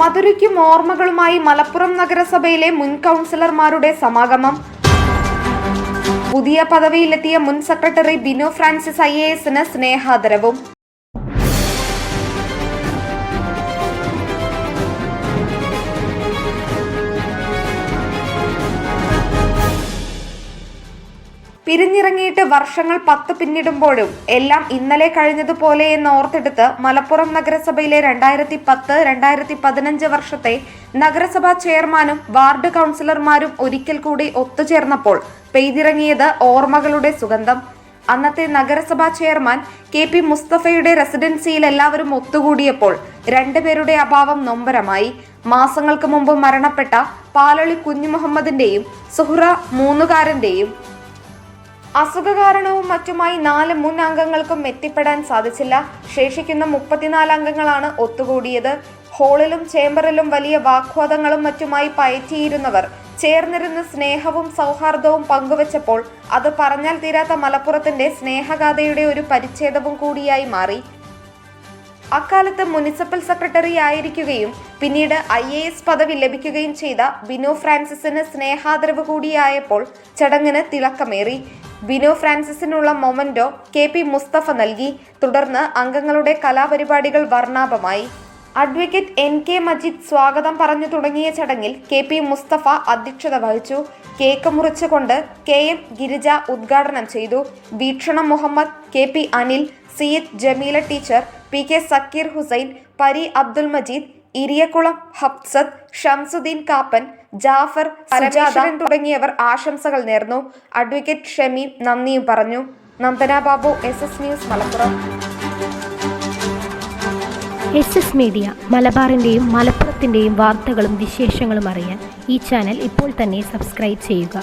മധുരയ്ക്കും ഓർമ്മകളുമായി മലപ്പുറം നഗരസഭയിലെ മുൻ കൗൺസിലർമാരുടെ സമാഗമം. പുതിയ പദവിയിലെത്തിയ മുൻ സെക്രട്ടറി ബിനു ഫ്രാൻസിസ് ഐ എസിന് സ്നേഹാദരവും. പിരിഞ്ഞിറങ്ങിയിട്ട് വർഷങ്ങൾ പത്ത് പിന്നിടുമ്പോഴും എല്ലാം ഇന്നലെ കഴിഞ്ഞതുപോലെ എന്ന് ഓർത്തെടുത്ത് മലപ്പുറം നഗരസഭയിലെ രണ്ടായിരത്തി പത്ത് രണ്ടായിരത്തി പതിനഞ്ച് വർഷത്തെ നഗരസഭാ ചെയർമാനും വാർഡ് കൗൺസിലർമാരും ഒരിക്കൽ കൂടി ഒത്തുചേർന്നപ്പോൾ പെയ്തിറങ്ങിയത് ഓർമ്മകളുടെ സുഗന്ധം. അന്നത്തെ നഗരസഭാ ചെയർമാൻ കെ പി മുസ്തഫയുടെ റെസിഡൻസിയിൽ എല്ലാവരും ഒത്തുകൂടിയപ്പോൾ രണ്ടുപേരുടെ അഭാവം നൊമ്പരമായി. മാസങ്ങൾക്ക് മുമ്പ് മരണപ്പെട്ട പാലളി കുഞ്ഞുമുഹമ്മദിന്റെയും സുഹ്റ മൂന്നുകാരന്റെയും അസുഖ കാരണവും മറ്റുമായി നാല് മുൻ അംഗങ്ങൾക്കും എത്തിപ്പെടാൻ സാധിച്ചില്ല. ശേഷിക്കുന്ന മുപ്പത്തിനാല് അംഗങ്ങളാണ് ഒത്തുകൂടിയത്. ഹോളിലും ചേംബറിലും വലിയ വാഗ്വാദങ്ങളും മറ്റുമായി പയറ്റിയിരുന്നവർ. ചേർന്നിരുന്ന് സ്നേഹവും സൗഹാർദ്ദവും പങ്കുവച്ചപ്പോൾ അത് പറഞ്ഞാൽ തീരാത്ത മലപ്പുറത്തിന്റെ സ്നേഹഗാഥയുടെ ഒരു പരിച്ഛേദവും കൂടിയായി മാറി. അക്കാലത്ത് മുനിസിപ്പൽ സെക്രട്ടറി ആയിരിക്കുകയും പിന്നീട് ഐ എ എസ് പദവി ലഭിക്കുകയും ചെയ്ത വിനോ ഫ്രാൻസിസിന് സ്നേഹാദരവ് കൂടിയായപ്പോൾ ചടങ്ങിന് തിളക്കമേറി. വിനോ ഫ്രാൻസിസിനുള്ള മൊമന്റോ കെ പി മുസ്തഫ നൽകി. തുടർന്ന് അംഗങ്ങളുടെ കലാപരിപാടികൾ വർണാഭമായി. അഡ്വക്കേറ്റ് എൻ കെ മജീദ് സ്വാഗതം പറഞ്ഞു തുടങ്ങിയ ചടങ്ങിൽ കെ പി മുസ്തഫ അധ്യക്ഷത വഹിച്ചു. കേക്ക് മുറിച്ചുകൊണ്ട് കെ എം ഗിരിജ ഉദ്ഘാടനം ചെയ്തു. Veekshanam Muhammad K P Anil C Jameela teacher P K Zakir Hussain Pari Abdul Majeed ഇരിയക്കുളം Hafsath Shamsuddin Kappan Jafar Parameswaran തുടങ്ങിയവർ ആശംസകൾ നേർന്നു. അഡ്വക്കേറ്റ് ഷമീം നന്ദിയും പറഞ്ഞു. Nandana Babu S S news Malappuram. S S media മലബാറിന്റെയും മലപ്പുറത്തിന്റെയും വാർത്തകളും വിശേഷങ്ങളും അറിയാൻ ഈ ചാനൽ ഇപ്പോൾ തന്നെ സബ്സ്ക്രൈബ് ചെയ്യുക.